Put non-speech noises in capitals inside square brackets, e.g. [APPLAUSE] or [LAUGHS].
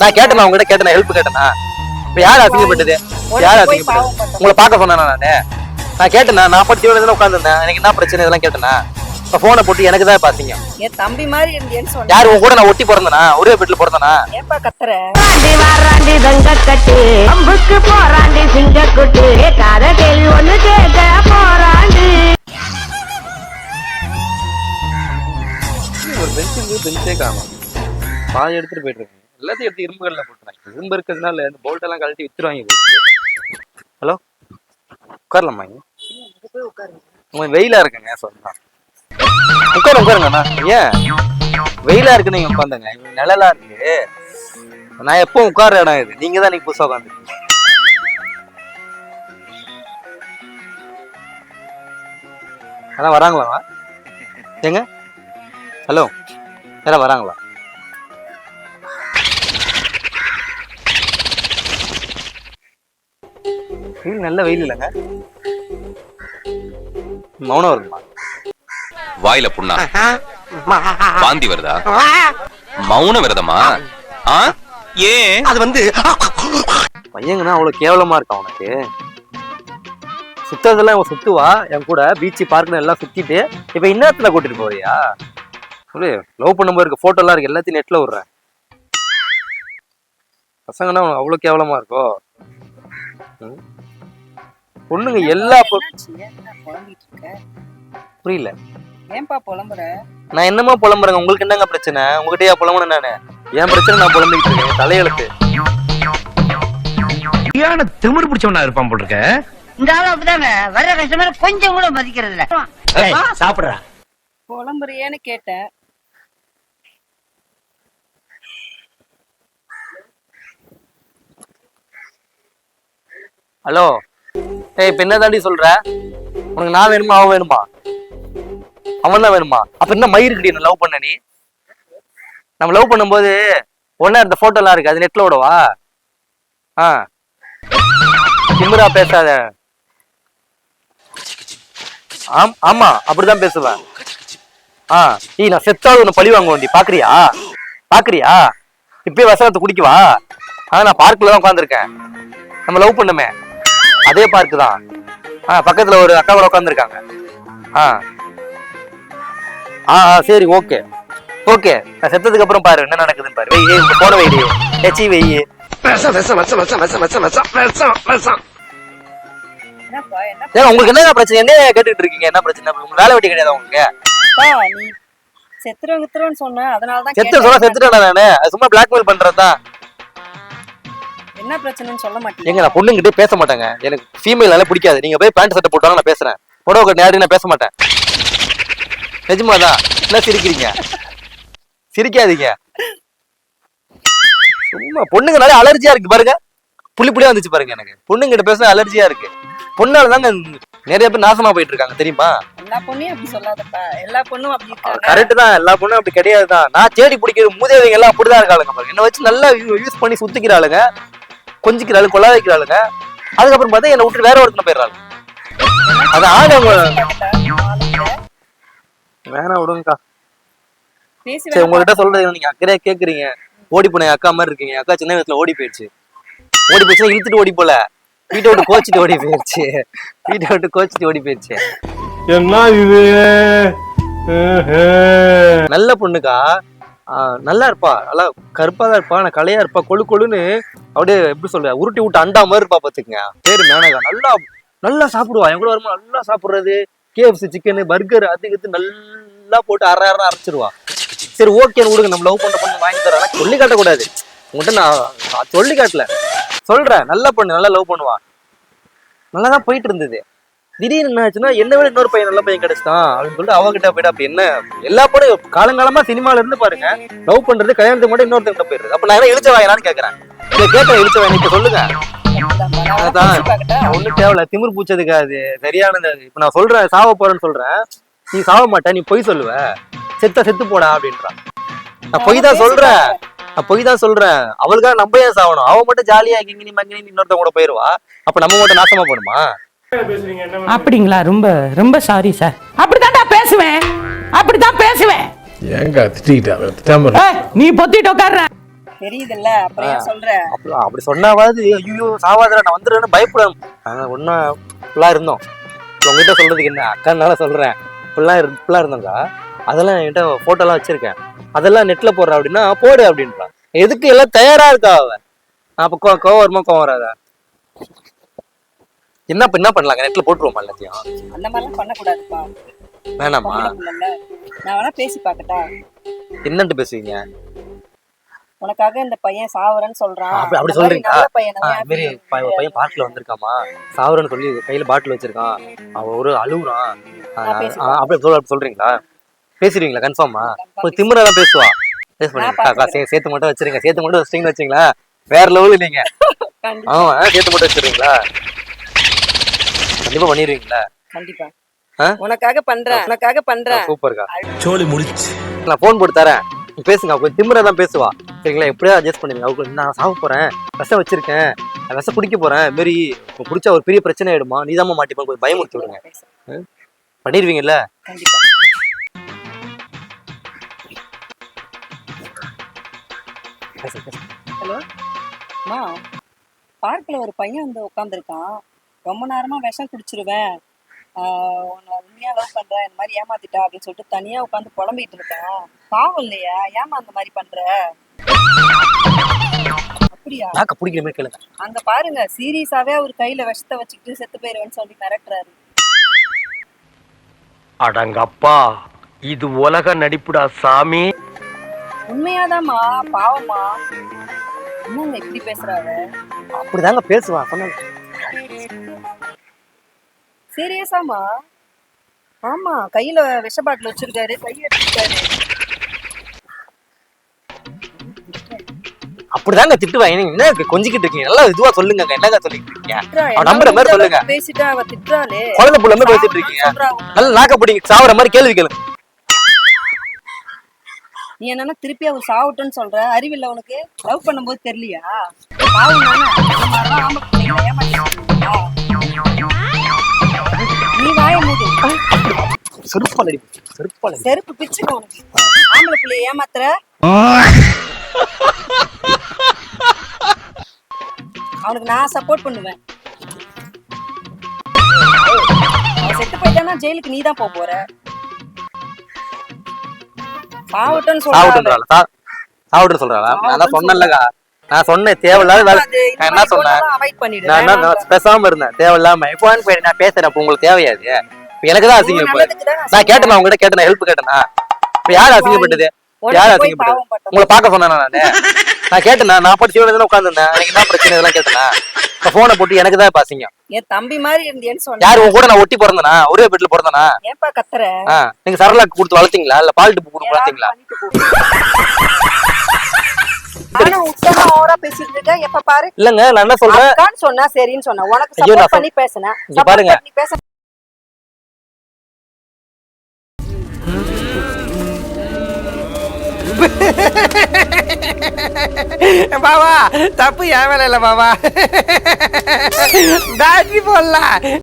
நான் கேட்டேனா? உங்ககிட்ட கேட்டேனா? ஹெல்ப் கேட்டேனா? இப்ப யார் அசிங்கப்பட்டது? யார் அசிங்கப்பட்டது? உங்களை பார்க்க சொன்னா நானு? நான் கேட்டேனா? நான் பத்தி இதுல உட்காந்துருந்தேன் எனக்கு என்ன பிரச்சனை? இதெல்லாம் கேட்டேனா? இப்ப போனை போட்டு எனக்கு தான் அசிங்கம் என் தம்பி மாதிரி இருந்தேன்னு யார்? உன் கூட நான் ஒட்டி பிறந்தனா? ஒரே வீட்டுல பிறந்தனா? கத்துற? வாராண்டி வாராண்டி தங்க கட்டு அம்புக்கு போராண்டி சிங்க குட்டு கேட்காத கேள்வி ஒண்ணு கேட்க போராண்டி. ஒரு பென்சில் பென்சே காணும். பாதி எடுத்துட்டு போயிட்டு இருக்கேன் எல்லாத்தையும் எடுத்து இரும்பு போட்டுருவாங்க இரும்பு இருக்கிறதுனால இந்த போல்ட்டெல்லாம் கழட்டி வித்துருவாங்க ஹலோ உட்காரலாமா இங்க? உங்க வெயிலா இருக்குங்க சொன்னா. உட்காரு உட்காருங்கண்ணா ஏன்? வெயிலா இருக்கு நீங்க உட்காந்துங்க. இங்க நிழலா இருக்கு. நான் எப்போ உட்கார இடம் இது. நீங்க தான் நீங்க புதுசாக உட்காந்துருக்கீங்க அதான் வராங்களா ஏங்க? ஹலோ யாரா வராங்களா? வெயில் நல்ல வெயில் இல்லைங்க. மௌனம் வருதுமா வாயில புண்ணா? வாந்தி வருதா? மௌன விரதமா? ஆ? ஏன்? அது வந்து பையங்கன்னா அவ்வளவு கேவலமா இருக்கா உனக்கு? சுத்தறதெல்லாம் இவன் சுத்துவா? என் கூட பீச் பார்க்னு எல்லாம் சுத்திட்டு இப்ப இன்னத்துல கூட்டிட்டு போறியா? சொல்லு லவ் பண்ணும்போது இருக்க போட்டோ எல்லாம் இருக்கு எல்லாத்தையும் நெட்ல விடுறேன். பசங்கன்னா அவ்வளவு கேவலமா இருக்கோ? பொண்ணுங்க எல்லா புரியல. ஏன்பா புலம்புற? நான் என்னமா புலம்புறேங்க? உங்களுக்கு என்னங்க பிரச்சனை? உங்ககிட்டயா புலம்புறேன் நானு. என் பிரச்சனை நான் புலம்பிக்கிட்டு இருக்கேன். தலையெழுத்து. சரியான திமிரு பிடிச்சவனா இருப்பான் போல் இருக்க. இந்த ஆளு அப்படிதாங்க. வர்ற கஸ்டமர் கொஞ்சம் கூட மதிக்கிறது இல்ல சாப்பிடுறா. புலம்புறியேன்னு கேட்டேன். ஹலோ. ஏய் இப்போ என்ன தாண்டி சொல்ற? உனக்கு நான் வேணுமா அவன் வேணுமா? அவன் தான் வேணுமா? அப்ப என்ன மயிருக்குடி என்ன லவ் பண்ண நீ? நம்ம லவ் பண்ணும்போது ஒன்னா இருந்த போட்டோலாம் இருக்கு அது நெட்ல விடவா ஆ. திமிரா பேசாத. ஆம் ஆமா அப்படிதான் பேசுவேன். ஆ. ஈ நான் செத்தாவது உன்னை பழி வாங்க வேண்டி பாக்குறியா? பாக்குறியா? இப்பயே வசனத்தை குடிக்கவா? ஆ நான் பார்க்ல தான் உட்காந்துருக்கேன் நம்ம லவ் பண்ணுமே. அதே பார்க் தான். ஆ பக்கத்தில் ஒரு அக்கா கூட உட்காந்துருக்காங்க ஆ. ஆ சரி ஓகே ஓகே நான் செத்ததுக்கு அப்புறம் பாரு என்ன நடக்குதுன்னு பாரு. வெய்யே இந்த போன வெய்யே எச்சி வெய்யே உங்களுக்கு என்ன பிரச்சனை? என்ன கேட்டுட்டு இருக்கீங்க? என்ன பிரச்சனை? உங்களுக்கு வேலை வெட்டி கிடையாது உங்களுக்கு? செத்துறோம் செத்துறோம்னு சொன்னேன் அதனால நானு. சும்மா பிளாக்மெயில் பண்றதா என்ன பிரச்சனைன்னு சொல்ல எங்க மாட்டீங்க நான் பொண்ணுங்கிட்டே பேச மாட்டேங்க. எனக்கு ஃபீமேல்னால பிடிக்காது. நீங்க போய் பேண்ட் சட்டை போட்டாலும் நான் பேசுறேன். புடவை கட்டு நேரடி நான் பேச மாட்டேன். நிஜமாதான். என்ன சிரிக்கிறீங்க? சிரிக்காதீங்க. சும்மா பொண்ணுங்கனாலே அலர்ஜியா இருக்கு பாருங்க. புள்ளி புள்ளியா வந்துச்சு பாருங்க எனக்கு. பொண்ணுங்கிட்ட பேச அலர்ஜியா இருக்கு. பொண்ணால தாங்க நிறைய பேர் நாசமா போயிட்டு இருக்காங்க தெரியுமா? எல்லா பொண்ணையும் அப்படி சொல்லாதப்பா. எல்லா பொண்ணும் அப்படி கரெக்ட் தான். எல்லா பொண்ணும் அப்படி கிடையாது தான் நான் தேடி பிடிக்கிற மூதேவிங்க எல்லாம் அப்படிதான் இருக்காளுங்க பாருங்க. என்ன வச்சு நல்லா யூஸ் பண்ணி சுத்திக்கிறாளுங்க. கொஞ்சிக்கிறாளு கொலா வைக்கிறாளுங்க அதுக்கப்புறம் பார்த்தா என்னை விட்டு வேற ஒருத்தன போயிடுறாங்க அது வேணாம் விடுங்கக்கா. சரி உங்ககிட்ட சொல்றது நீங்க அக்கறையா கேக்குறீங்க. ஓடி போன அக்கா மாதிரி இருக்கீங்க. அக்கா சின்ன வயசுல ஓடி போயிடுச்சு. ஓடி போயிடுச்சுன்னா இழுத்துட்டு ஓடி போல. வீட்டை விட்டு கோச்சிட்டு ஓடி போயிடுச்சு. வீட்டை விட்டு கோச்சிட்டு ஓடி போயிடுச்சு. என்ன இது? நல்ல பொண்ணுக்கா. நல்லா இருப்பா நல்லா கருப்பாக தான் இருப்பா ஆனால் கலையாக இருப்பா. கொழு கொழுன்னு அப்படியே எப்படி சொல்ற உருட்டி விட்டு அண்டா மாதிரி இருப்பா பாத்துக்கங்க பேர் மேனகா. நல்லா நல்லா சாப்பிடுவா. என் கூட வருமா நல்லா சாப்பிட்றது. கேஎஃப்சி சிக்கனு பர்கர் அது இது நல்லா போட்டு அரை அரை அரைச்சிருவா. சரி ஓகேன்னு விடுங்க. நம்ம லவ் பண்ண பொண்ணு வாங்கி தரேன். சொல்லி காட்டக்கூடாது. உங்கள்கிட்ட நான் சொல்லி காட்டல. சொல்கிறேன் நல்லா பொண்ணு. நல்லா லவ் பண்ணுவா. நல்லா தான் போயிட்டு இருந்தது. திடீர்னு என்ன ஆச்சுன்னா என்ன விட இன்னொரு பையன் நல்ல பையன் கிடைச்சிட்டான் அப்படின்னு சொல்லிட்டு அவகிட்ட போயிட்டு அப்படி என்ன எல்லா படம் காலங்காலமா சினிமால இருந்து பாருங்க லவ் பண்றது கல்யாணத்துக்கு மட்டும் இன்னொருத்தங்கிட்ட போயிருது அப்ப நான் எழுச்ச இழிச்ச வாயலான்னு கேக்குறேன். இதை கேட்கறேன் இழிச்ச வாய் சொல்லுங்க. அதான். ஒண்ணும் தேவையில்ல திமிர் பூச்சதுக்கு அது சரியானது இப்ப நான் சொல்றேன் சாவ போறேன்னு சொல்றேன். நீ சாவ மாட்ட நீ பொய் சொல்லுவ. செத்த செத்து போடா அப்படின்றான். நான் பொய் தான் சொல்றேன். நான் பொய் தான் சொல்றேன். அவளுக்காக நம்ம ஏன் சாவணும்? அவ மட்டும் ஜாலியா கிங்கினி மங்கினி இன்னொருத்தவங்க கூட போயிருவா. அப்ப நம்ம மட்டும் நாசமா போடுமா? அப்படிங்களா? ரொம்ப ரொம்ப சாரி சார் அப்படித்தான்டா பேசுவேன். அப்படித்தான் பேசுவேன். ஏங்க திட்டிக்கிட்டா நீ பொத்திட்டு உட்கார்ற தெரியுதுல்ல அப்புறம் ஏன் சொல்ற. அப்படி அப்படி சொன்னாவது ஐயோ சாவாதரா நான் வந்துடுறேன்னு பயப்படும். நாங்க ஒன்னா ஃபுல்லா இருந்தோம். உங்ககிட்ட சொல்றதுக்கு என்ன? அக்கானால சொல்றேன். இப்படிலாம் இரு இப்படிலாம் இருந்தோங்க அதெல்லாம் என்கிட்ட போட்டோலாம் வச்சிருக்கேன். அதெல்லாம் நெட்ல போடுற அப்படின்னா போடு அப்படின்றான். எதுக்கு எல்லாம் தயாரா இருக்கா அவ அப்ப கோ- கோவம் வருமா கோவம் வராதா? என்ன இப்ப என்ன பண்ணலாங்க நெட்ல போட்டுருவோமா எல்லாத்தையும்? அந்த மாதிரிலாம் பண்ணக்கூடாதுப்பா. வேணாமா. நான் வேணா பேசி பார்க்கட்டா? என்னன்ட்டு பேசுவீங்க? உனக்காக இந்த பையன் சாவரன்னு சொல்றான். அப்படி- அப்படி சொல்றீங்களா? நல்ல பையனை ஆ, ஏன் இது மாதிரி அப்படி ப- ஒரு பையன் பார்க்ல வந்திருக்காமா? சாவரன்னு சொல்லி கையில பாட்டில் வச்சிருக்கான். அவன் ஒரு அழுகுறான் அப்படி அப்படி சொல்றீங்களா? பேசிடுவீங்களா? கன்ஃபார்மா confirm ஒரு திமிரா தான் பேசுவா. பேச சேர்த்து மட்டும் வச்சிருங்க. சேர்த்து மட்டும் வச்சிட்டீங்கன்னு வச்சிங்களா வேற லெவல் நீங்க கண்டிப்பா. ஆமா சேர்த்து மட்டும் வச்சிருக்கீங்களா கண்டிப்பா பண்ணிடுவீங்களா கண்டிப்பா? உனக்காக பண்றேன் உனக்காக பண்றேன். சூப்பர்க்கா. சோலி முடிச்சு. நான் ஃபோன் போட்டு தரேன். நீ பேசுங்க அவ கொஞ்சம் திமிரா தான் பேசுவா. சரிங்களா? எப்படியா அட்ஜஸ்ட் பண்ணுங்க அவங்களுக்கு நான் சாக போறேன். விஷம் வச்சிருக்கேன். விஷம் குடிக்க போறேன். இப்ப குடிச்சா ஒரு பெரிய பிரச்சனை ஆயிடுமா? நீதாம்மா மாட்டிப்பா கொஞ்சம் பயமுறுத்தி விடுங்க. பண்ணிடுவீங்கல்ல. ஹலோ அம்மா பார்க்கில் ஒரு பையன் வந்து உட்காந்துருக்கான் ரொம்ப நேரமா விஷம் குடிச்சிருவேன். ஆஹ் உன்னை உண்மையா லவ் பண்றேன் இந்த மாதிரி ஏமாத்திட்டா அப்படின்னு சொல்லிட்டு தனியா உட்காந்து புலம்பிட்டு இருக்கேன் பாவம் இல்லையா ஏமா அந்த மாதிரி பண்ற? அப்படியா? நாக்க பிடிக்கிற மாதிரி கேளுங்க. அங்க பாருங்க சீரியஸாவே அவர் கையில விஷத்தை வச்சுக்கிட்டு செத்து போயிருவேன்னு சொல்லி மிரட்டுறாரு. அடங்கப்பா இது உலக நடிப்புடா சாமி. உண்மையாதாம்மா பாவம்மா. என்னங்க இப்படி பேசுறாரு? அப்படிதாங்க பேசுவான் சொன்னாங்க சீரியஸாமா ஆமா கையில விஷ பாட்டில் வச்சிருக்காரு கையை எடுத்துருக்காரு அப்படிதாங்க திட்டுவாங்க நீங்க என்ன கொஞ்சிக்கிட்டு இருக்கீங்க? நல்லா இதுவா சொல்லுங்க என்னங்க சொல்லிட்டு இருக்கீங்க? திட்டுறா, அவ என்ன நம்புற மாதிரி சொல்லுங்க. பேசிட்டா அவ திட்டுறாளே. குழந்தை புள்ள மாதிரி பேசிட்டு இருக்கீங்க. நல்லா நாக்க பிடிங்க. சாவற மாதிரி கேள்வி கேளுங்க. நீ என்னன்னா திருப்பி அவர் சாவட்டும்னு சொல்ற? அறிவில்ல உனக்கு? லவ் பண்ணும்போது தெரியலையா? பாவம் செருப்பால் அடி செருப்பால் செருப்பு பிச்சுக்க உனக்கு. ஆம்பளை பிள்ளைய ஏமாத்துற? அவனுக்கு நான் சப்போர்ட் பண்ணுவேன். செத்து போயிட்டானா ஜெயிலுக்கு நீ தான் போக போற. சாவட்டுன்னு சொல்றாளா. நான் தான் சொன்னேன்லக்கா நான் சொன்னேன் தேவையில்லாத வேலை நான் என்ன சொன்னேன்? நான் நான் பேசாம இருந்தேன் தேவையில்லாம. இப்போ நான் பேசுறேன் அப்போ உங்களுக்கு தேவையாது எனக்கு தான் அசிங்கம் இப்போ நான் கேட்டேன் உங்ககிட்ட கேட்டேன் ஹெல்ப் கேட்டேனா? இப்ப யார் அசிங்கப்பட்டது? யார் அசிங்கப்பட்டது? உங்களை பார்க்க சொன்னேன் நானு? நான் கேட்டேனா? நான் பாட்டு சிவன் உட்காந்துருந்தேன் எனக்கு என்ன பிரச்சனை இதெல்லாம் கேட்டேனா? இப்ப போனை போட்டு எனக்கு தான் இப்ப அசிங்கம். என் தம்பி மாதிரி இருந்தியேன்னு சொன்னேன். யார் உங்க கூட நான் ஒட்டி பிறந்தனா? ஒரே பெட்ல பிறந்தனா? ஏன்பா கத்துற? நீங்க சரலாக்கு கொடுத்து வளர்த்தீங்களா? இல்ல பால்ட்டு கொடுத்து வளர்த்தீங்களா? இல்லங்க நான் என்ன சொல்றேன்? சொன்னா சரின்னு சொன்னா. உனக்கு பண்ணி பேசுனேன். பாருங்க. பண்ணி பேச தப்பு என் வேலை இல்லை பாவா. [LAUGHS] பேட்டரி போடலாம்